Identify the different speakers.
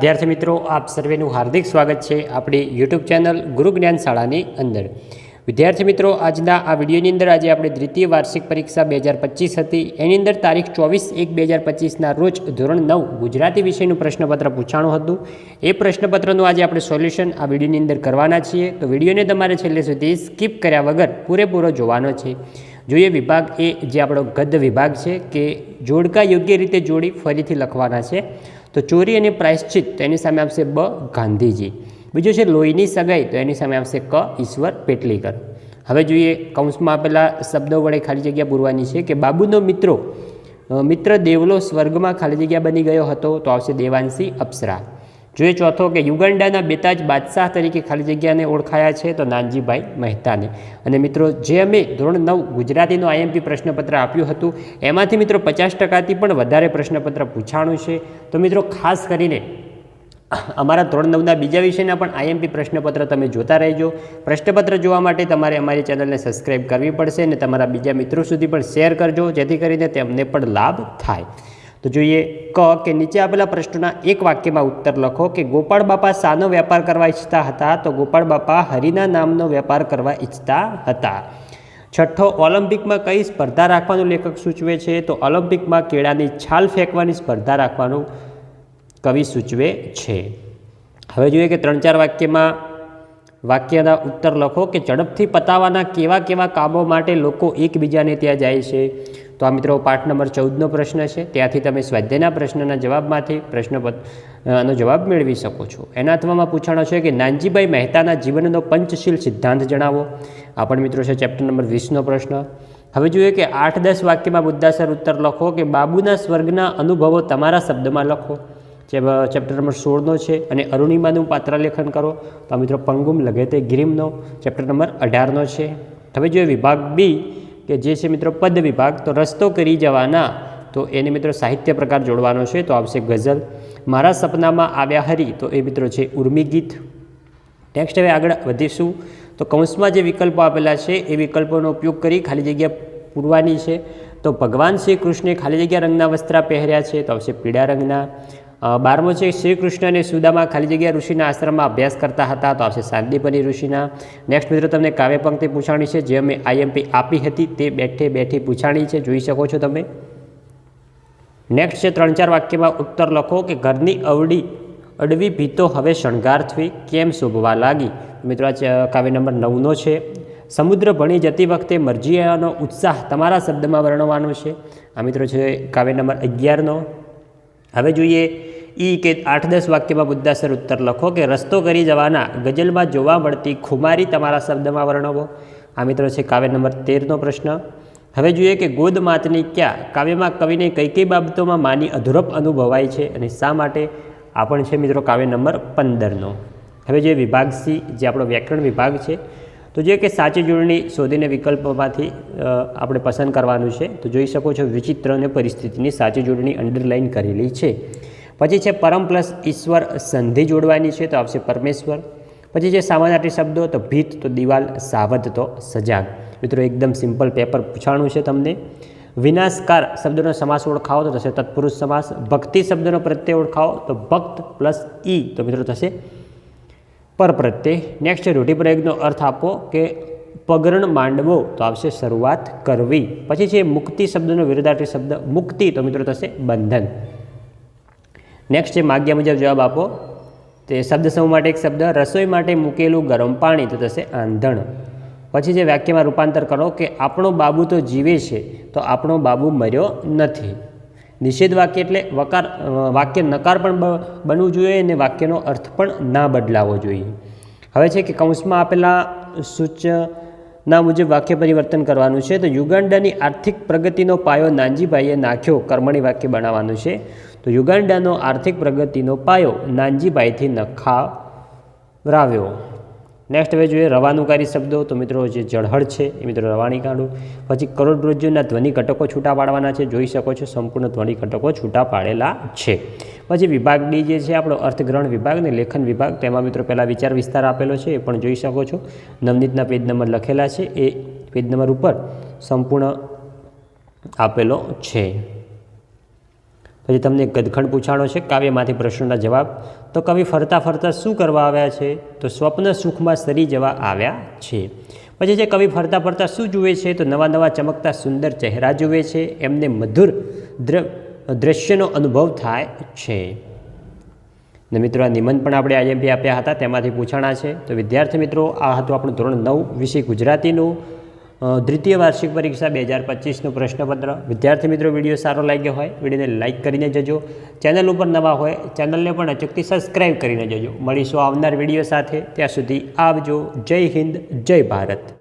Speaker 1: વિદ્યાર્થી મિત્રો, આપ સર્વેનું હાર્દિક સ્વાગત છે આપણી યુટ્યુબ ચેનલ ગુરુ જ્ઞાન શાળાની અંદર. વિદ્યાર્થી મિત્રો, આજના આ વિડીયોની અંદર આજે આપણે દ્વિતીય વાર્ષિક પરીક્ષા બે હજાર પચીસ હતી. એની અંદર તારીખ ચોવીસ એક બે હજાર પચીસના રોજ ધોરણ નવ ગુજરાતી વિષયનું પ્રશ્નપત્ર પૂછાણું હતું. એ પ્રશ્નપત્રનું આજે આપણે સોલ્યુશન આ વિડીયોની અંદર કરવાના છીએ. તો વિડીયોને તમારે છેલ્લે સુધી સ્કીપ કર્યા વગર પૂરેપૂરો જોવાનો છે. જોઈએ વિભાગ એ, જે આપણો ગદ્ય વિભાગ છે, કે જોડકા યોગ્ય રીતે જોડી ફરીથી લખવાના છે. તો ચોરી અને પ્રાયશ્ચિત, તો એની સામે આવશે બ ગાંધીજી. બીજું છે લોહીની સગાઈ, તો એની સામે આવશે ક ઈશ્વર પેટલીકર. હવે જોઈએ કૌંસમાં આપેલા શબ્દો વડે ખાલી જગ્યા પૂરવાની છે કે બાબુનો મિત્રો મિત્ર દેવલો સ્વર્ગમાં ખાલી જગ્યા બની ગયો હતો, તો આવશે દેવાંશી અપ્સરા. જોઈએ ચોથો કે યુગાન્ડાના બેતાજ બાદશાહ તરીકે ખાલી જગ્યાને ઓળખાયા છે તો નાનજીભાઈ મહેતાને. અને મિત્રો, જે અમે ધોરણ નવ ગુજરાતીનું આઈએમપી પ્રશ્નપત્ર આપ્યું હતું, એમાંથી મિત્રો પચાસ ટકાથી પણ વધારે પ્રશ્નપત્ર પૂછાણું છે. તો મિત્રો, ખાસ કરીને અમારા ધોરણ નવના બીજા વિષયના પણ આઈએમપી પ્રશ્નપત્ર તમે જોતા રહેજો. પ્રશ્નપત્ર જોવા માટે તમારે અમારી ચેનલને સબસ્ક્રાઈબ કરવી પડશે અને તમારા બીજા મિત્રો સુધી પણ શેર કરજો, જેથી કરીને તેમને પણ લાભ થાય. તો જોઈએ, ક કે નીચે આપેલા પ્રશ્નોના એક વાક્યમાં ઉત્તર લખો કે ગોપાળ બાપા શાનો વેપાર કરવા ઈચ્છતા હતા તો ગોપાળ બાપા હરિના નામનો વેપાર કરવા ઈચ્છતા હતા. છઠ્ઠો, ઓલિમ્પિકમાં કઈ સ્પર્ધા રાખવાનું લેખક સૂચવે છે? તો ઓલિમ્પિકમાં કેળાની છાલ ફેંકવાની સ્પર્ધા રાખવાનું કવિ સૂચવે છે. હવે જોઈએ કે ત્રણ ચાર વાક્યમાં વાક્યના ઉત્તર લખો કે ઝડપથી પતાવવાના કેવા કેવા કામો માટે લોકો એકબીજાને ત્યાં જાય છે? તો આ મિત્રો પાઠ નંબર ચૌદનો પ્રશ્ન છે. ત્યાંથી તમે સ્વાધ્યાયના પ્રશ્નના જવાબમાંથી પ્રશ્નપત્રનો જવાબ મેળવી શકો છો. એના અથવામાં પૂછાણો છે કે નાનજીભાઈ મહેતાના જીવનનો પંચશીલ સિદ્ધાંત જણાવો. આ પણ મિત્રો છે ચેપ્ટર નંબર વીસનો પ્રશ્ન. હવે જોઈએ કે આઠ દસ વાક્યમાં મુદ્દાસર ઉત્તર લખો કે બાબુના સ્વર્ગના અનુભવો તમારા શબ્દમાં લખો. જે ચેપ્ટર નંબર સોળનો છે અને અરુણિમાનું પાત્રલેખન કરો. તો મિત્રો પંગુમ લગેતે ગ્રીમનો ચેપ્ટર નંબર અઢારનો છે. હવે જોઈએ વિભાગ બી. કે જે છે મિત્રો પદ વિભાગ, તો રસ્તો કરી જવાના. તો એને મિત્રો સાહિત્ય પ્રકાર જોડવાનો છે, તો આવશે ગઝલ. મારા સપનામાં આવ્યા હરી, તો એ મિત્રો છે ઉર્મી ગીત. નેક્સ્ટ હવે આગળ વધીશું. તો કૌંસમાં જે વિકલ્પો આપેલા છે, એ વિકલ્પોનો ઉપયોગ કરી ખાલી જગ્યા પૂરવાની છે. તો ભગવાન શ્રી કૃષ્ણે ખાલી જગ્યા રંગના વસ્ત્ર પહેર્યા છે, તો આવશે પીળા રંગના. બારમો છે શ્રી કૃષ્ણ અને સુદામા ખાલી જગ્યા ઋષિના આશ્રમમાં અભ્યાસ કરતા હતા. તો આવશે શાંતિપની ઋષિના. નેક્સ્ટ મિત્રો, તમને કાવ્ય પંક્તિ પૂછાણી છે. જે અમે આઈએમપી આપી હતી તે બેઠે બેઠી પૂછાણી છે. જોઈ શકો છો તમે. નેક્સ્ટ છે, ત્રણ ચાર વાક્યમાં ઉત્તર લખો કે ઘરની અવડી અડવી ભીતો હવે શણગાર થઈ કેમ શોભવા લાગી? મિત્રો, આ કાવ્ય નંબર નવનો છે. સમુદ્ર ભણી જતી વખતે મરજીયાનો ઉત્સાહ તમારા શબ્દમાં વર્ણવવાનો છે. આ મિત્રો છે કાવ્ય નંબર અગિયારનો. હવે જોઈએ ઈ કે આઠ દસ વાક્યમાં મુદ્દાસર ઉત્તર લખો કે રસ્તો કરી જવાના ગઝલમાં જોવા મળતી ખુમારી તમારા શબ્દમાં વર્ણવો. આ મિત્રો છે કાવ્ય નંબર તેરનો પ્રશ્ન. હવે જોઈએ કે ગોદ માતની ક્યાં કાવ્યમાં કવિને કઈ કઈ બાબતોમાં માની અધૂરપ અનુભવાય છે અને શા માટે? આ પણ છે મિત્રો કાવ્ય નંબર પંદરનો. હવે જે વિભાગ સી, જે આપણો વ્યાકરણ વિભાગ છે. તો જોઈએ કે સાચી જોડણી શોધીને વિકલ્પમાંથી આપણે પસંદ કરવાનું છે. તો જોઈ શકો છો વિચિત્ર અને પરિસ્થિતિની સાચી જોડણી અંડરલાઇન કરેલી છે. પછી છે પરમ પ્લસ ઈશ્વર સંધિ જોડવાની છે, તો આવશે પરમેશ્વર. પછી છે સામાનાર્થી શબ્દો, તો ભીત, તો દિવાલ, સાવધ, તો સજાગ. મિત્રો, એકદમ સિમ્પલ પેપર પૂછાણું છે તમને. વિનાશકાર શબ્દનો સમાસ ઓળખાવો, તો થશે તત્પુરુષ સમાસ. ભક્તિ શબ્દનો પ્રત્યય ઓળખાવો, તો ભક્ત પ્લસ ઈ. તો મિત્રો, થશે પર પ્રત્યય. નેક્સ્ટ રૂઢિપ્રયોગનો અર્થ આપો કે પગરણ માંડવો, તો આવશે શરૂઆત કરવી. પછી છે મુક્તિ શબ્દનો વિરોધાર્થી શબ્દ મુક્તિ, તો મિત્રો, થશે બંધન. નેક્સ્ટ છે માગ્યા મુજબ જવાબ આપો. તે શબ્દ સમૂહ માટે એક શબ્દ, રસોઈ માટે મૂકેલું ગરમ પાણી. તો થશે આંધણ. પછી જે વાક્યમાં રૂપાંતર કરો કે આપણો બાબુ તો જીવે છે, તો આપણો બાબુ મર્યો નથી. નિષેધ વાક્ય એટલે વકાર વાક્ય નકાર પણ બનવું જોઈએ અને વાક્યનો અર્થ પણ ના બદલાવો જોઈએ. હવે છે કે કૌંસમાં આપેલા સૂચના મુજબ વાક્ય પરિવર્તન કરવાનું છે. તો યુગાન્ડાની આર્થિક પ્રગતિનો પાયો નાનજીભાઈએ નાખ્યો, કર્મણી વાક્ય બનાવવાનું છે. તો યુગાન્ડાનો આર્થિક પ્રગતિનો પાયો નાનજીભાઈથી નખાવરાવ્યો. નેક્સ્ટ હવે જોઈએ રવાનુકારી શબ્દો. તો મિત્રો, જે જળહળ છે, એ મિત્રો રવાણી કાઢું. પછી કરોડરજ્જુના ધ્વનિ ઘટકો છૂટા પાડવાના છે. જોઈ શકો છો, સંપૂર્ણ ધ્વનિ ઘટકો છૂટા પાડેલા છે. પછી વિભાગ ડી જે છે, આપણો અર્થગ્રહણ વિભાગ ને લેખન વિભાગ. તેમાં મિત્રો પહેલાં વિચાર વિસ્તાર આપેલો છે, એ પણ જોઈ શકો છો. નવનીતના પેજ નંબર લખેલા છે. એ પેજ નંબર ઉપર સંપૂર્ણ આપેલો છે. પછી તમને ગદખંડ પૂછાણો છે, કાવ્યમાંથી પ્રશ્નોના જવાબ. તો કવિ ફરતા ફરતા શું કરવા આવ્યા છે? તો સ્વપ્ન સુખમાં સરી જવા આવ્યા છે. પછી જે કવિ ફરતા ફરતા શું જુએ છે? તો નવા નવા ચમકતા સુંદર ચહેરા જુએ છે. એમને મધુર દ્ર, દ્રશ્યનો અનુભવ થાય છે. ને મિત્રો, આ નિબંધ પણ આપણે આઈએમપી આપ્યા હતા, તેમાંથી પૂછાણા છે. તો વિદ્યાર્થી મિત્રો, આ હતું આપણું ધોરણ નવ વિષય ગુજરાતીનું. દ્વિતીય વાર્ષિક પરીક્ષા બે હજાર પચીસનું પ્રશ્નપત્ર. વિદ્યાર્થી મિત્રો, વીડિયો સારો લાગ્યો હોય, વિડીયોને લાઇક કરીને જજો. ચેનલ ઉપર નવા હોય, ચેનલને પણ અચૂકથી સબસ્ક્રાઈબ કરીને જજો. મળીશું આવનાર વીડિયો સાથે. ત્યાં સુધી આવજો. જય હિન્દ, જય ભારત.